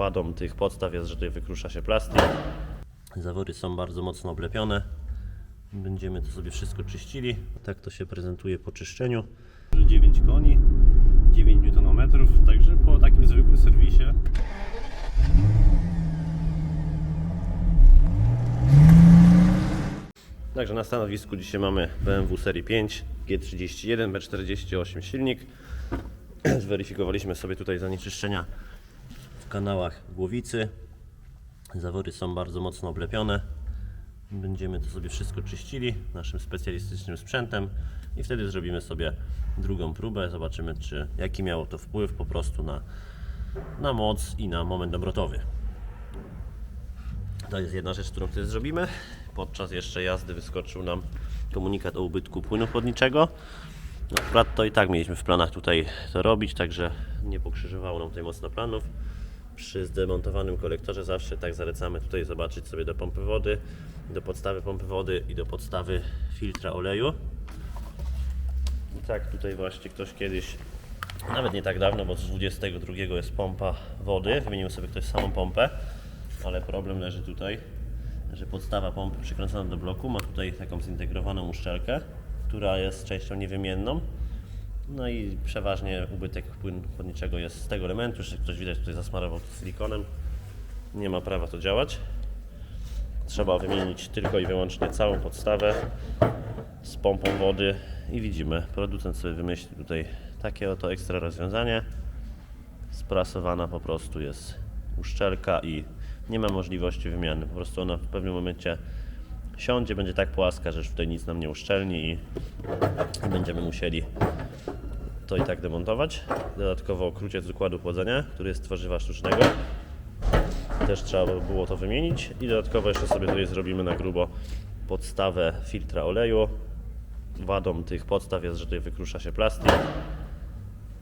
Wadą tych podstaw jest, że tutaj wykrusza się plastik. Zawory są bardzo mocno oblepione. Będziemy to sobie wszystko czyścili. Tak to się prezentuje po czyszczeniu. 9 koni, 9 Nm, także po takim zwykłym serwisie Także na stanowisku dzisiaj mamy BMW serii 5 G31 B48 silnik. Zweryfikowaliśmy sobie tutaj zanieczyszczenia kanałach głowicy. Zawory są bardzo mocno oblepione. Będziemy to sobie wszystko czyścili naszym specjalistycznym sprzętem i wtedy zrobimy sobie drugą próbę. Zobaczymy, czy jaki miało to wpływ po prostu na, na moc i na moment obrotowy. To jest jedna rzecz, którą wtedy zrobimy. Podczas jeszcze jazdy wyskoczył nam komunikat o ubytku płynu chłodniczego. No, Akurat to i tak mieliśmy w planach tutaj to robić, także nie pokrzyżowało nam tutaj mocno planów. Przy zdemontowanym kolektorze zawsze tak zalecamy tutaj zobaczyć sobie do pompy wody, do podstawy pompy wody i do podstawy filtra oleju. I tak tutaj właśnie ktoś kiedyś, nawet nie tak dawno, bo z 22 jest pompa wody, wymienił sobie ktoś samą pompę, ale problem leży tutaj, że podstawa pompy przykręcona do bloku ma tutaj taką zintegrowaną uszczelkę, która jest częścią niewymienną. No i przeważnie ubytek płynu chłodniczego jest z tego elementu, jeszcze ktoś widać tutaj zasmarował silikonem. Nie ma prawa to działać. Trzeba wymienić tylko i wyłącznie całą podstawę z pompą wody i widzimy, producent sobie wymyślił tutaj takie oto ekstra rozwiązanie. Sprasowana po prostu jest uszczelka i nie ma możliwości wymiany. Po prostu ona w pewnym momencie siądzie, będzie tak płaska, że już tutaj nic nam nie uszczelni i będziemy musieli to i tak demontować. Dodatkowo kruciec z układu chłodzenia, który jest tworzywa sztucznego. Też trzeba by było to wymienić i dodatkowo jeszcze sobie tutaj zrobimy na grubo podstawę filtra oleju. Wadą tych podstaw jest, że tutaj wykrusza się plastik.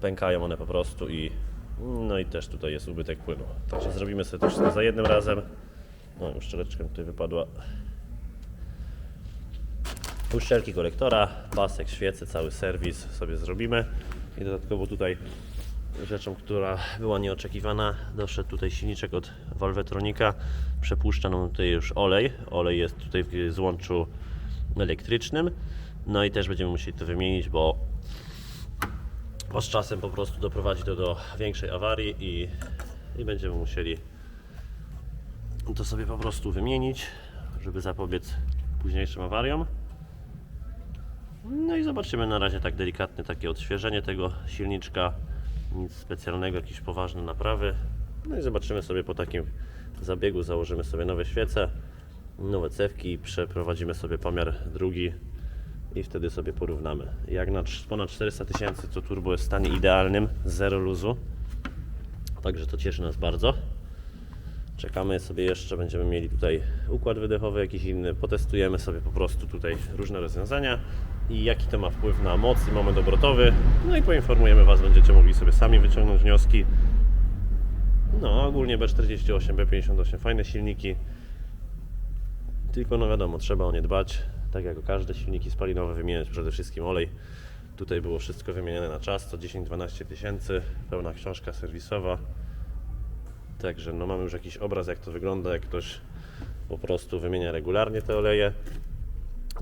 Pękają one po prostu i no i też tutaj jest ubytek płynu. Także zrobimy sobie to wszystko za jednym razem. No już szczeleczka tutaj wypadła. Uszczelki kolektora, pasek, świece, cały serwis sobie zrobimy. I dodatkowo tutaj rzeczą, która była nieoczekiwana, doszedł tutaj silniczek od Valvetronika. Przepuszcza nam tutaj już olej. Olej jest tutaj w złączu elektrycznym. No i też będziemy musieli to wymienić, bo bo z czasem po prostu doprowadzi to do większej awarii i, i będziemy musieli to sobie po prostu wymienić, żeby zapobiec późniejszym awariom. No i zobaczymy na razie tak delikatne takie odświeżenie tego silniczka. Nic specjalnego, jakieś poważne naprawy. No i zobaczymy sobie po takim zabiegu, założymy sobie nowe świece, nowe cewki przeprowadzimy sobie pomiar drugi i wtedy sobie porównamy. Jak na ponad 400 tysięcy to turbo jest w stanie idealnym, zero luzu. Także to cieszy nas bardzo. Czekamy sobie jeszcze, będziemy mieli tutaj układ wydechowy jakiś inny, potestujemy sobie po prostu tutaj różne rozwiązania i jaki to ma wpływ na moc i moment obrotowy. No i poinformujemy Was, będziecie mogli sobie sami wyciągnąć wnioski. No, ogólnie B48, B58, fajne silniki. Tylko no wiadomo, trzeba o nie dbać. Tak jak o każde silniki spalinowe wymieniać przede wszystkim olej. Tutaj było wszystko wymieniane na czas, to 10-12 tysięcy, pełna książka serwisowa. Także no mamy już jakiś obraz jak to wygląda, jak ktoś po prostu wymienia regularnie te oleje,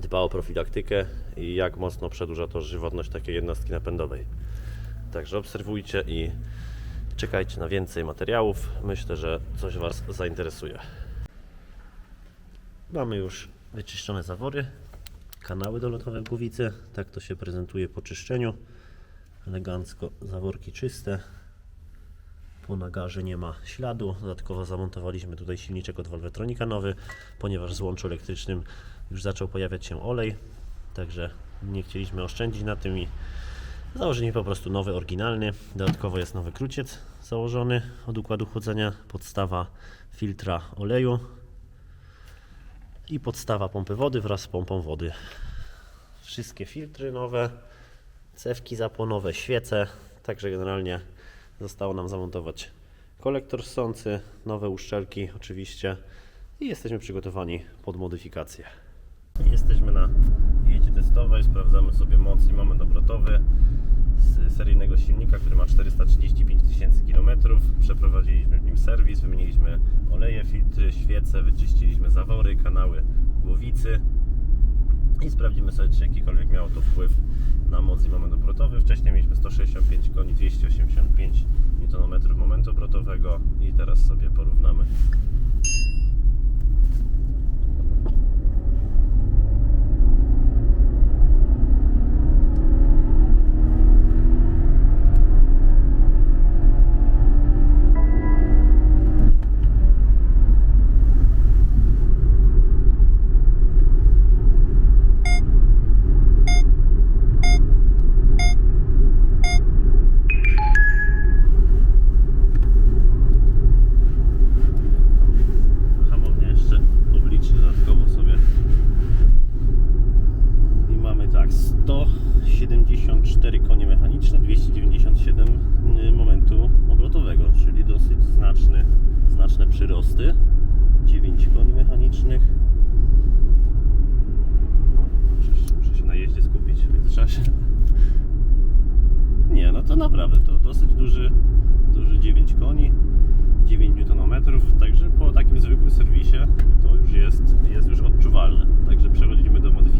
dba o profilaktykę i jak mocno przedłuża to żywotność takiej jednostki napędowej. Także obserwujcie i czekajcie na więcej materiałów. Myślę, że coś Was zainteresuje. Mamy już wyczyszczone zawory, kanały dolotowe w głowicy. Tak to się prezentuje po czyszczeniu. Elegancko zaworki czyste. Po nagarze nie ma śladu. Dodatkowo zamontowaliśmy tutaj silniczek od Valvetronika nowy, ponieważ w złączu elektrycznym już zaczął pojawiać się olej. Także nie chcieliśmy oszczędzić na tym i założyliśmy po prostu nowy, oryginalny. Dodatkowo jest nowy kruciec założony od układu chłodzenia, podstawa filtra oleju i podstawa pompy wody wraz z pompą wody. Wszystkie filtry nowe, cewki zapłonowe, świece. Także generalnie zostało nam zamontować kolektor ssący, nowe uszczelki oczywiście i jesteśmy przygotowani pod modyfikację. Jesteśmy na jeździe testowej, sprawdzamy sobie moc i moment obrotowy z seryjnego silnika, który ma 435 tysięcy km. Przeprowadziliśmy w nim serwis, wymieniliśmy oleje, filtry, świece, wyczyściliśmy zawory, kanały, głowicy i sprawdzimy sobie, czy jakikolwiek miało to wpływ na moc i moment obrotowy. Wcześniej mieliśmy 165 koni, 285 Nm momentu obrotowego i teraz sobie porównamy. naprawdę, to dosyć duży, duży 9 koni, 9 Nm, także po takim zwykłym serwisie to już jest, jest już odczuwalne. Także przechodzimy do modyfikacji.